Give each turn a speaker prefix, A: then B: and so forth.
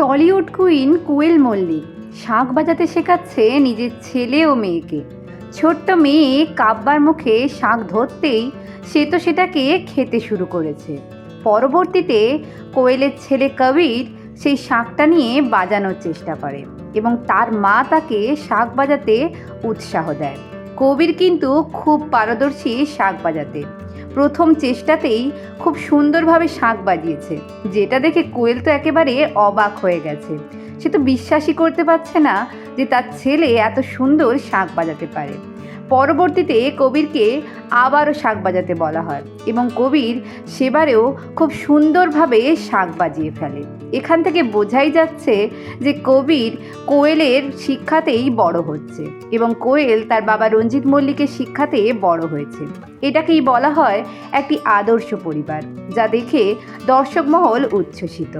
A: Tollywood queen Koel Mallick শাঁখ বাজাতে শেখাচ্ছে নিজের ছেলে ও মেয়েকে। ছোট্ট মেয়ে কাব্বার মুখে শাঁখ ধরতেই সে তো সেটাকে খেতে শুরু করেছে। পরবর্তীতে কোয়েলের ছেলে কবির সেই শাঁখটা নিয়ে বাজানোর চেষ্টা করে এবং তার মা তাকে শাঁখ বাজাতে উৎসাহ দেয়। কবির কিন্তু খুব পারদর্শী শাঁখ বাজাতে প্রথম চেষ্টাতেই খুব সুন্দরভাবে শাঁখ বাজিয়েছে। যেটা দেখে কোয়েল তো একেবারে অবাক হয়ে গেছে। সে তো বিশ্বাসই করতে পারছে না যে তার ছেলে এত সুন্দর শাঁখ বাজাতে পারে। পরবর্তীতে কবিরকে আবারও শাক বাজাতে বলা হয় এবং কবির সেবারেও খুব সুন্দরভাবে শাক বাজিয়ে ফেলে। এখান থেকে বোঝাই যাচ্ছে যে কবির কোয়েলের শিক্ষাতেই বড় হচ্ছে এবং কোয়েল তার বাবা রঞ্জিত মল্লিকের শিক্ষাতে বড় হয়েছে। এটাকেই বলা হয় একটি আদর্শ পরিবার, যা দেখে দর্শক মহল উচ্ছ্বসিত।